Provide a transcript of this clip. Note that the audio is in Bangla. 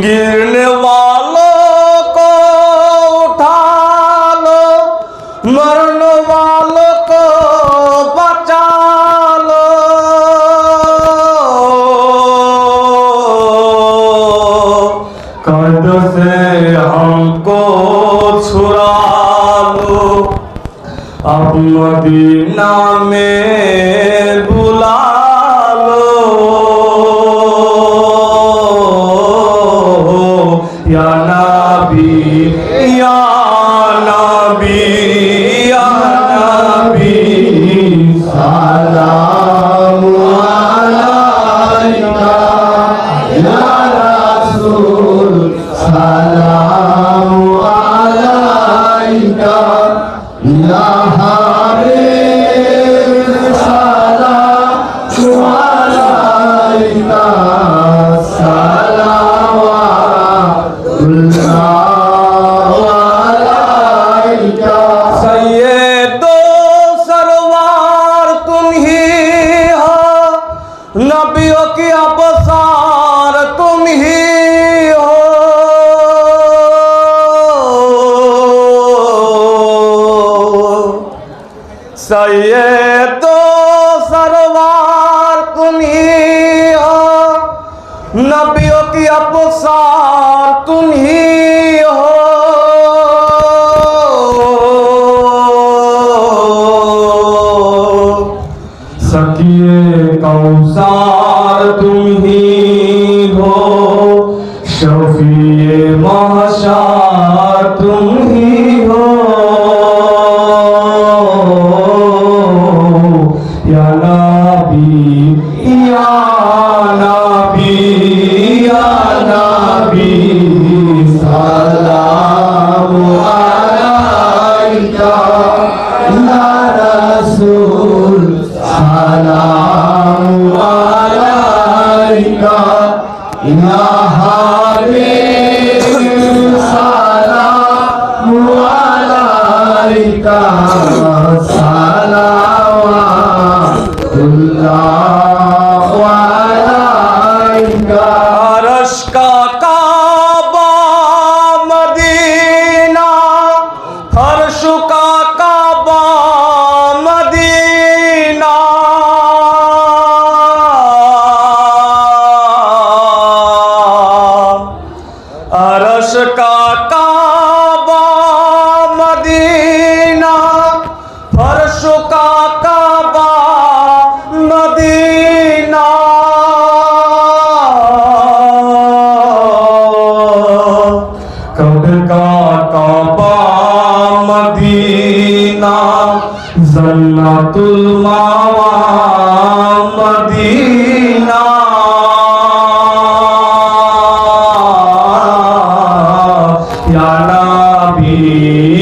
गिरने वालों को उठा लो, मरने वालों को बचा लो। कद से हमको छुड़ा लो। अब मदीना में Ya Nabi Ya Nabi Ya Nabi Salam alaika Ya Rasul Salam alaika Ya Habib की अबसार तुम ही हो सैयदो सरवार तुम ही हो नबियों की अबसार দিয়ে কৌসার তুমি হো, শফিয়ে মহাশার তুমি হো। ইয়া নবী ইয়া নবী ইয়া নবী, সালাম আলাইকা, ইয়া রাসূল। السلام عليك إلى حبيب السلام عليك السلام الله عليك عرشك كعبة مدينة فرشك জন্নাতুল মাওয়া মদিনা ইয়া নবী